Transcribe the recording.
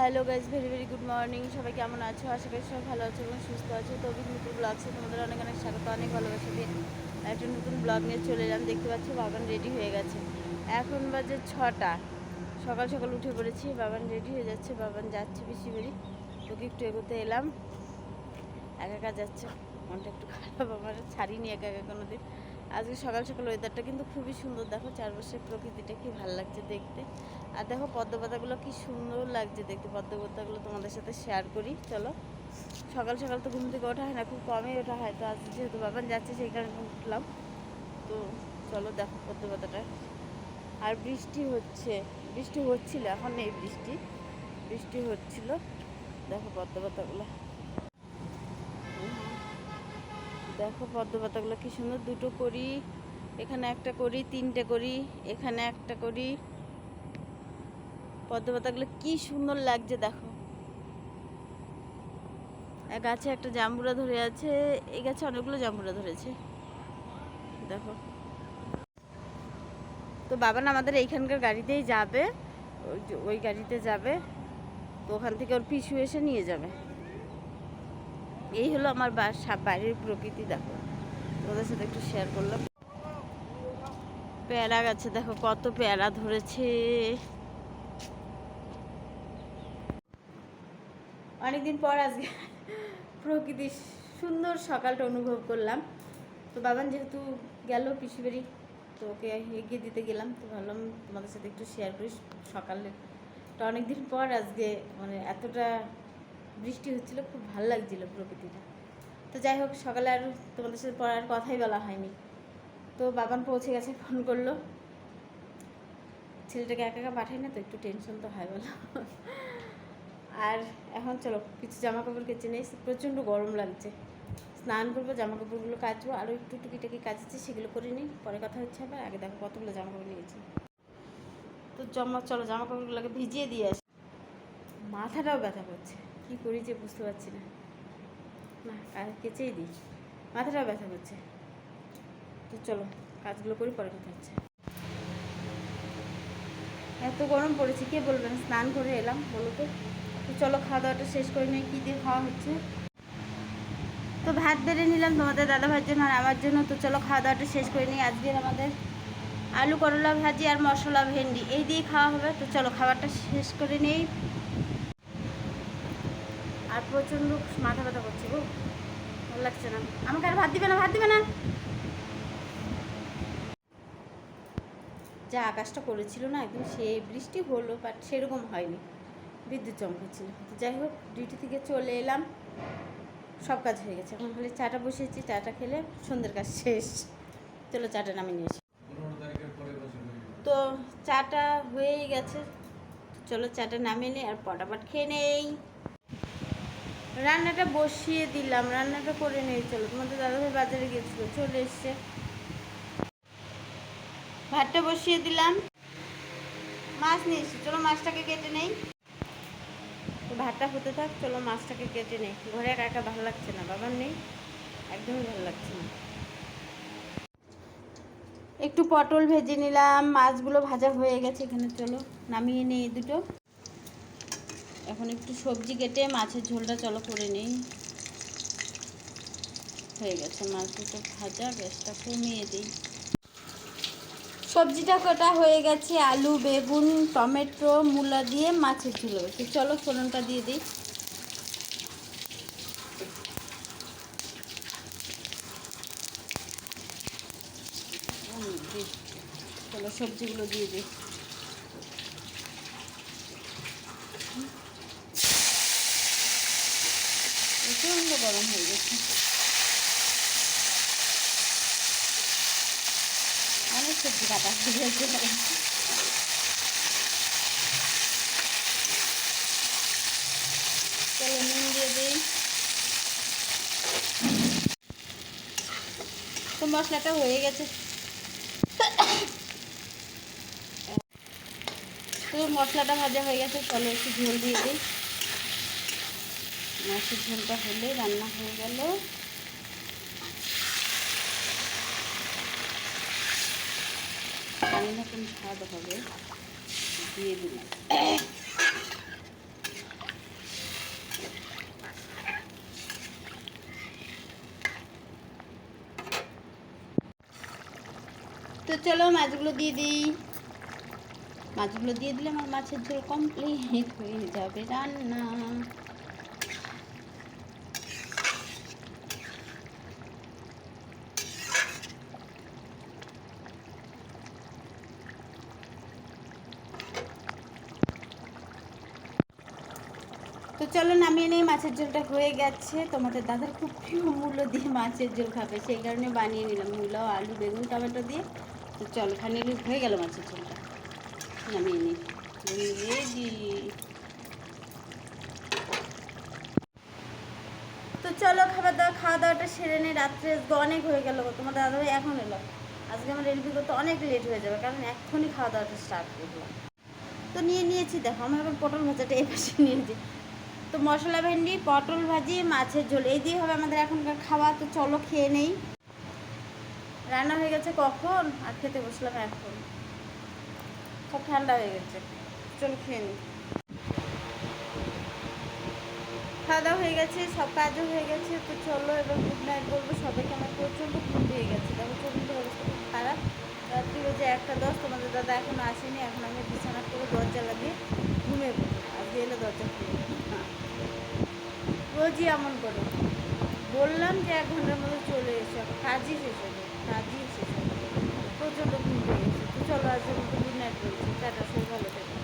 Hello guys very very good morning. সবাই কেমন আছো? আশা করি সবাই ভালো আছো এবং সুস্থ আছো। তো নতুন ব্লগসে তোমাদের অনেক অনেক স্বাগত, অনেক ভালোবাসা দিয়ে একটা নতুন ব্লগ নিয়ে চলে এলাম। দেখতে পাচ্ছি বাগান রেডি হয়ে গেছে। এখন বাজে ছটা। সকাল সকাল উঠে পড়েছি বাবান রেডি হয়ে যাচ্ছে বাবান যাচ্ছে বেশি বেরি তোকে একটু এগোতে এলাম। একা একা যাচ্ছে। মনটা একটু খারাপ, আমার ছাড়িনি একা একা কোনো দিন আজকে সকাল সকাল ওয়েদারটা কিন্তু খুবই সুন্দর। দেখো চারপাশের প্রকৃতিটা কি ভালো লাগছে দেখতে। আর দেখো পদ্ম পাতাগুলো কি সুন্দর লাগছে দেখতে। পদ্ম পাতাগুলো তোমাদের সাথে শেয়ার করি, চলো। সকাল সকাল তো ঘুম থেকে ওঠা হয় না, খুব কমই ওঠা হয়। তো আজ যেহেতু বাবান যাচ্ছে, সেই কারণে উঠলাম। তো চলো দেখো পদ্ম পাতাটা আর বৃষ্টি হচ্ছে। বৃষ্টি হচ্ছিল, এখন নেই বৃষ্টি। বৃষ্টি হচ্ছিল। দেখো পদ্ম পাতাগুলো দেখো পদ্ম পাতাগুলো কি সুন্দর। দুটো করি, এখানে একটা করি, তিনটে করি, এখানে একটা করি। পদ্ম পাতাগুলো কি সুন্দর লাগছে দেখো। গাছে একটা জাম্বুরা ধরে আছে, এই গাছে অনেকগুলো জাম্বুরা ধরেছে। দেখো। তো বাবা না আমাদের এইখানকার গাড়িতেই যাবে, ওই গাড়িতে যাবে, তো ওখান থেকে ওর পিছু এসে নিয়ে যাবে। এই হলো আমার বাসা বাইরের প্রকৃতি, দেখো। তোমাদের সাথে একটু শেয়ার করলাম। পেয়ারা গাছে, দেখো কত পেয়ারা ধরেছে। অনেকদিন পর আজকে প্রকৃতির সুন্দর সকালটা অনুভব করলাম। তো বাবান যেহেতু গেল পিসি বাড়ি, তো ওকে এগিয়ে দিতে গেলাম। তো ভাবলাম তোমাদের সাথে একটু শেয়ার করি। সকালে তো অনেকদিন পর আজকে মানে এতটা বৃষ্টি হচ্ছিল, খুব ভালো লাগছিল প্রকৃতিটা। তো যাই হোক, সকালে আর তোমাদের সাথে পড়ার কথাই বলা হয়নি। তো বাবান পৌঁছে গেছে, ফোন করল। ছেলেটাকে একা একা পাঠাই না তো, একটু টেনশন তো হয় বলো। আর এখন চলো, কিছু জামা কাপড় কেচে নেই, প্রচণ্ড গরম লাগছে। স্নান করব জামা কাপড়গুলো কাচবো আরও একটু টুকিটাকি কাজ আছে, সেগুলো করে নিই। পরে কথা হচ্ছে আবার, আগে দেখো কতগুলো জামা কাপড় নিয়েছি। তো জমা, চলো জামা কাপড়গুলোকে ভিজিয়ে দিয়ে আসি। মাথাটাও ব্যথা করছে। কী করি যে বুঝতে পারছি না। না কাজ কেচেই দিই। মাথাটা ব্যথা করছে। তো চলো, কাজগুলো করি, পরে কথা হচ্ছে। এত গরম পড়েছে, কে বলবেন স্নান করে এলাম, বলো তো। তো চলো খাওয়া দাওয়াটা শেষ করে নিই, কী দিয়ে খাওয়া হচ্ছে? তো ভাত বেড়ে নিলাম তোমাদের দাদা ভাইয়ের জন্য আর আমার জন্য। তো চলো খাওয়া দাওয়াটা শেষ করে নিই। আজকের আমাদের আলু করলা ভাজি আর মশলা ভেন্ডি, এই দিয়ে খাওয়া হবে। তো চলো, খাবারটা শেষ করে নেই। আর প্রচণ্ড মাথা ব্যথা করছে গো। ভালো লাগছে না। আমাকে আর ভাত দিবে না ভাত দিবে না। যা আকাশটা করেছিল না একদম সে বৃষ্টি হলো বাট সেরকম হয়নি। বিদ্যুৎ চমকাচ্ছিল তো যাই হোক ডিউটি থেকে চলে এলাম। সব কাজ হয়ে গেছে। এখন খালি চাটা বসিয়েছি চাটা খেলে সন্ধ্যের কাজ শেষ। চলো চাটা নামিয়ে নিয়ে এসি তো চাটা হয়েই গেছে। চলো চাটা নামিয়ে নিই আর পটাপট খেয়ে নেই। রান্নাটা বসিয়ে দিলাম, রান্নাটা করে নেই, চলো। তোমাদের দাদাভাই বাজারে গেছিল চলে এসছে। ভাতটা বসিয়ে দিলাম। মাছ নিয়ে এসছি, চলো মাছটাকে কেটে নেই। ভাতটা হতে থাক, চলো মাছটাকে কেটে নেই। ঘরে একা ভালো লাগছে না, বাবার নেই, একদমই ভালো লাগছে না। একটু পটল ভেজে নিলাম, মাছগুলো ভাজা হয়ে গেছে, এখানে চলো, নামিয়ে নেই দুটো। এখন একটু সবজি কেটে মাছের ঝোলটা চলো করে নেই। হয়ে গেছে মাছ দুটো ভাজা, গ্যাসটা কমিয়ে দিই। সবজিটা কটা হয়ে গেছে, আলু, বেগুন, টমেটো, মূলা দিয়ে মাছের ঝোল তো চলো ফোড়নটা দিয়ে দিই। চলো সবজিগুলো দিয়ে দিই প্রচণ্ড গরম হয়ে গেছে। অনেক সবজি কাটা হয়ে গেছে। নুন দিয়ে দিই। মশলাটা হয়ে গেছে। তো মশলাটা ভাজা হয়ে গেছে, চলো একটু ঝোল দিয়ে দিই। মাছের ঝোলটা হলে রান্না হয়ে গেল। স্বাদ হবে, দিয়ে দিলাম। তো চলো মাছগুলো দিয়ে দিই। মাছগুলো দিয়ে দিলে আমার মাছের ঝোল কমপ্লিট হয়ে যাবে রান্না। তো চলো নামিয়ে নেই, মাছের ঝোলটা হয়ে গেছে। তোমাদের দাদার খুব প্রিয় মূল্য দিয়ে মাছের ঝোল খাবে, সেই কারণে বানিয়ে নিলাম মূলো, আলু, বেগুন, টমেটো দিয়ে। তো চলো ফাইনালি হয়ে গেল মাছের ঝোলটা। নামিয়ে নিই। তো চলো, খাবার দাওয়া খাওয়া দাওয়াটা সেরে নিই। রাত্রে অনেক হয়ে গেল। তোমার দাদা ভাই এখন এলো। আজকে আমার রেলপি করতে অনেক লেট হয়ে যাবে, কারণ এক্ষুনি খাওয়া দাওয়াটা স্টার্ট করলাম। তো নিয়ে নিয়েছি, দেখো আমি এখন পটল ভাজাটা এই পাশে নিয়েছি তো মশলা ভেন্ডি, পটল ভাজি, মাছের ঝোল, এই দিয়ে হবে আমাদের এখনকার খাওয়া। তো চলো খেয়ে নেই। রান্না হয়ে গেছে কখন? আর খেতে বসলাম এখন। সব ঠান্ডা হয়ে গেছে। চল খেয়ে নিই। খাওয়া দাওয়া হয়ে গেছে, সব কাজও হয়ে গেছে। তো চলো এবার গুড নাইট বলব সবাইকে। আমার প্রচণ্ড ঘুম পেয়ে গেছে। দেখো চলতে অবস্থা খুব খারাপ। রাত্রি বাজে একটা দশ, তোমাদের দাদা এখনও আসেনি। এখন আমি বিছানা করে দরজা লাগিয়ে ঘুমিয়ে পড়ব আজকে এলে দরজা খুলে হ্যাঁ রোজই এমন করে। বললাম যে এক ঘণ্টার মধ্যে চলে এসো কাজই শেষ হবে কাজই শেষ হবে প্রচণ্ড পেয়ে গেছে। তো চলো আজকে গুড নাইট বলছি টাটা, সবাই ভালো থেকো।